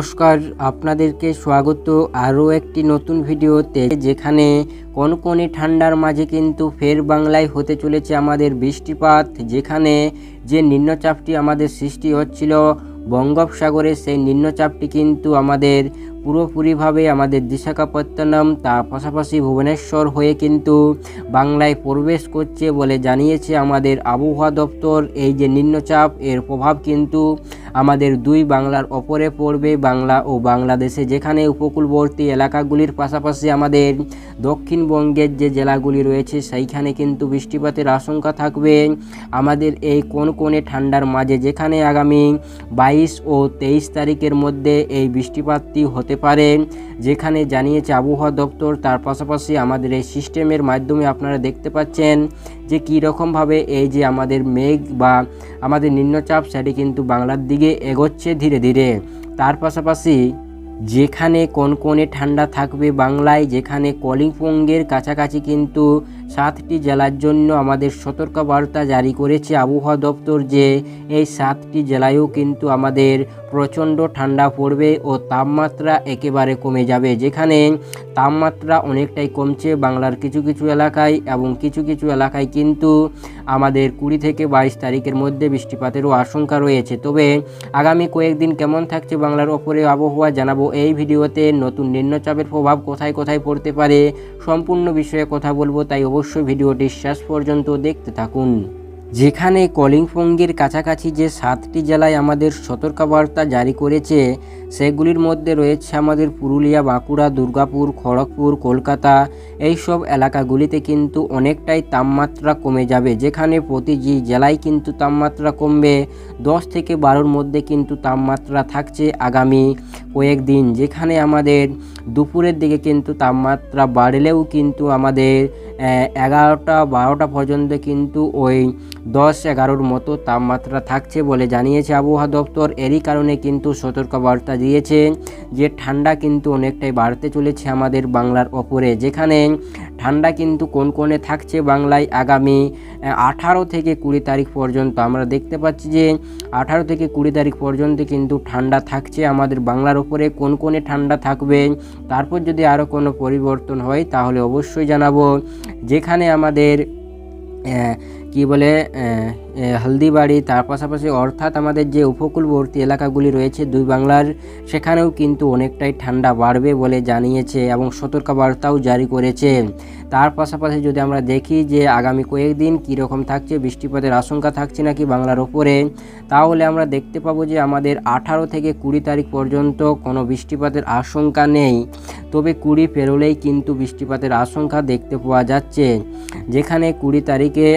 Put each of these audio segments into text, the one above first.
নমস্কার, আপনাদেরকে স্বাগত আরও একটি নতুন ভিডিওতে, যেখানে কনকনে ঠান্ডার মাঝে কিন্তু ফের বাংলায় হতে চলেছে আমাদের বৃষ্টিপাত, যেখানে যে নিম্নচাপটি আমাদের সৃষ্টি হচ্ছিল বঙ্গোপসাগরে, সেই নিম্নচাপটি কিন্তু আমাদের পুরোপুরিভাবে আমাদের বিশাখাপত্তনম তার পাশাপাশি ভুবনেশ্বর হয়ে কিন্তু বাংলায় প্রবেশ করছে বলে জানিয়েছে আমাদের আবহাওয়া দপ্তর। এই যে নিম্নচাপ, এর প্রভাব কিন্তু আমাদের দুই বাংলার ওপরে পড়বে বাংলা ও বাংলাদেশে, যেখানে উপকূলবর্তী এলাকাগুলির পাশাপাশি আমাদের দক্ষিণবঙ্গের যে জেলাগুলি রয়েছে, সেইখানে কিন্তু বৃষ্টিপাতের আশঙ্কা থাকবে। আমাদের এই কোন কোণে ঠান্ডার মাঝে, যেখানে আগামী বাইশ ও তেইশ তারিখের মধ্যে এই বৃষ্টিপাতটি হতে পারে, যেখানে জানিয়েছে আবহাওয়া দপ্তর, তার পাশাপাশি আমাদের এই সিস্টেমের মাধ্যমে আপনারা দেখতে পাচ্ছেন যে কী রকমভাবে এই যে আমাদের মেঘ বা আমাদের নিম্নচাপ সেটি কিন্তু বাংলার দিকে এগোচ্ছে ধীরে ধীরে। তার পাশাপাশি যেখানে কনকনে ঠান্ডা থাকবে বাংলায়, যেখানে কলিম্পঙ্গের কাছাকাছি কিন্তু সাতটি জেলার জন্য আমাদের সতর্কবার্তা জারি করেছে আবহাওয়া দপ্তর যে এই সাতটি জেলায়ও কিন্তু আমাদের প্রচণ্ড ঠান্ডা পড়বে ও তাপমাত্রা একেবারে কমে যাবে, যেখানে তাপমাত্রা অনেকটাই কমছে বাংলার কিছু কিছু এলাকায় এবং কিছু কিছু এলাকায় কিন্তু আমাদের কুড়ি থেকে বাইশ তারিখের মধ্যে বৃষ্টিপাতেরও আশঙ্কা রয়েছে। তবে আগামী কয়েকদিন কেমন থাকছে বাংলার ওপরে আবহাওয়া জানাব এই ভিডিওতে। নতুন নিম্নচাপের প্রভাব কোথায় কোথায় পড়তে পারে, সম্পূর্ণ বিষয়ে কথা বলব, তাই অবশ্যই ভিডিওটি শেষ পর্যন্ত দেখতে থাকুন। যেখানে কলিম্পঙ্গের কাছাকাছি যে সাতটি জেলায় আমাদের সতর্কবার্তা জারি করেছে, সেগুলির মধ্যে রয়েছে আমাদের পুরুলিয়া, বাঁকুড়া, দুর্গাপুর, খড়গপুর, কলকাতা। এই সব এলাকাগুলিতে কিন্তু অনেকটাই তাপমাত্রা কমে যাবে, যেখানে প্রতি জেলায় কিন্তু তাপমাত্রা কমবে। দশ থেকে বারোর মধ্যে কিন্তু তাপমাত্রা থাকছে আগামী কয়েকদিন, যেখানে আমাদের দুপুরের দিকে কিন্তু তাপমাত্রা বাড়লেও কিন্তু আমাদের এগারোটা, বারোটা পর্যন্ত কিন্তু ওই দশ, এগারোর মতো তাপমাত্রা থাকছে বলে জানিয়েছে আবহাওয়া দপ্তর। এরই কারণে কিন্তু সতর্কবার্তা দিয়েছে যে ঠান্ডা কিন্তু অনেকটাই বাড়তে চলেছে আমাদের বাংলার ওপরে, যেখানে ঠান্ডা কিন্তু কোন কোণে থাকছে বাংলায় আগামী আঠারো থেকে কুড়ি তারিখ পর্যন্ত। আমরা দেখতে পাচ্ছি যে, আঠারো থেকে কুড়ি তারিখ পর্যন্ত কিন্তু ঠান্ডা থাকছে আমাদের বাংলার ওপরে কোন কোণে ঠান্ডা থাকবে, তারপর যদি আরও কোনো পরিবর্তন হয় তাহলে অবশ্যই জানাব। যেখানে আমাদের কি বলে হলদিবাড়ি, তার পাশাপাশি অর্থাৎ আমাদের যে উপকূলবর্তী এলাকাগুলি রয়েছে, দুই বাংলার, সেখানেও কিন্তু অনেকটাই ঠান্ডা বাড়বে বলে জানিয়েছে এবং সতর্কবার্তাও জারি করেছে। তার পাশাপাশি যদি আমরা দেখি যে আগামী কয়েকদিন কীরকম থাকছে, বৃষ্টিপাতের আশঙ্কা থাকছে নাকি বাংলার ওপরে, তাহলে আমরা দেখতে পাবো যে আমাদের আঠারো থেকে কুড়ি তারিখ পর্যন্ত কোনো বৃষ্টিপাতের আশঙ্কা নেই। তবে কুড়ি পেরোলেই কিন্তু বৃষ্টিপাতের আশঙ্কা দেখতে পাওয়া যাচ্ছে। যেখানে কুড়ি তারিখে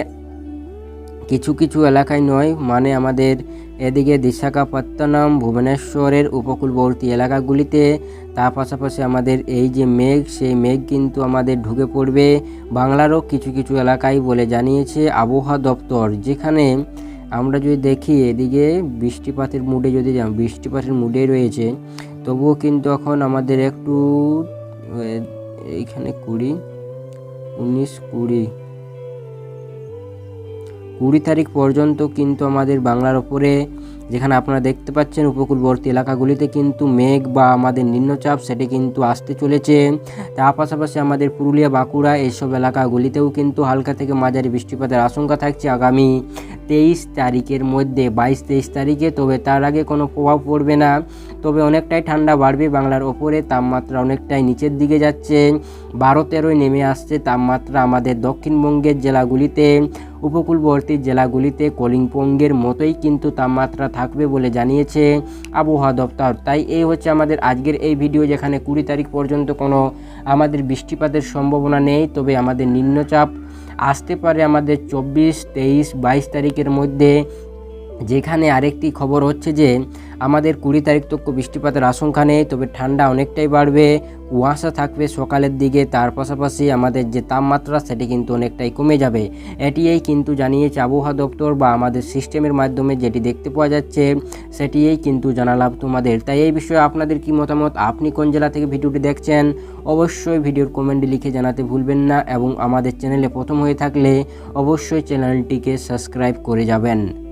কিছু কিছু এলাকায় নয় মানে আমাদের এদিকে বিশাখাপত্তনম, ভুবনেশ্বরের উপকূলবর্তী এলাকাগুলিতে। তার পাশাপাশি আমাদের এই যে মেঘ, সেই মেঘ কিন্তু আমাদের ঢুকে পড়বে বাংলারও কিছু কিছু এলাকায় বলে জানিয়েছে আবহাওয়া দপ্তর, যেখানে আমরা যদি দেখি এদিকে বৃষ্টিপাতের মুডে যদি বৃষ্টিপাতের মুডে রয়েছে, তবুও কিন্তু এখন আমাদের একটু এইখানে কুড়ি, উনিশ কুড়ি কুড়ি তারিখ পর্যন্ত কিন্তু আমাদের বাংলার ওপরে, যেখানে আপনারা দেখতে পাচ্ছেন উপকূলবর্তী এলাকাগুলিতে কিন্তু মেঘ বা আমাদের নিম্নচাপ সেটি কিন্তু আসতে চলেছে। তার পাশাপাশি আমাদের পুরুলিয়া, বাঁকুড়া এইসব এলাকাগুলিতেও কিন্তু হালকা থেকে মাঝারি বৃষ্টিপাতের আশঙ্কা থাকছে আগামী তেইশ তারিখের মধ্যে, বাইশ তেইশ তারিখে, তবে তার আগে কোনো প্রভাব পড়বে না। তবে অনেকটাই ঠান্ডা বাড়বে বাংলার ওপরে, তাপমাত্রা অনেকটাই নিচের দিকে যাচ্ছে। বারো তেরোই নেমে আসছে তাপমাত্রা আমাদের দক্ষিণবঙ্গের জেলাগুলিতে। উপকূলবর্তী জেলাগুলিতে কলিম্পঙ্গের মতোই কিন্তু তাপমাত্রা থাকবে বলে জানিয়েছে আবহাওয়া দপ্তর। তাই এই হচ্ছে আমাদের আজকের এই ভিডিও, যেখানে কুড়ি তারিখ পর্যন্ত কোনো আমাদের বৃষ্টিপাতের সম্ভাবনা নেই, তবে আমাদের নিম্নচাপ আসতে পারে আমাদের চব্বিশ তেইশ বাইশ তারিখের মধ্যে। যেখানে আরেকটি খবর হচ্ছে যে, আমাদের কুড়ি তারিখ তক বৃষ্টিপাতের আশঙ্কা নেই, তবে ঠান্ডা অনেকটাই বাড়বে, কুয়াশা থাকবে সকালের দিকে, তার পাশাপাশি আমাদের যে তাপমাত্রা সেটি কিন্তু অনেকটাই কমে যাবে। এটিই কিন্তু জানিয়েছে আবহাওয়া দপ্তর বা আমাদের সিস্টেমের মাধ্যমে যেটি দেখতে পাওয়া যাচ্ছে, সেটিই কিন্তু জানালাম তোমাদের। তাই এই বিষয়ে আপনাদের কি মতামত? আপনি কোন জেলা থেকে ভিডিওটি দেখছেন? অবশ্যই ভিডিওর কমেন্টে লিখে জানাতে ভুলবেন না এবং আমাদের চ্যানেলে প্রথম হয়ে থাকলে অবশ্যই চ্যানেলটিকে সাবস্ক্রাইব করে যাবেন।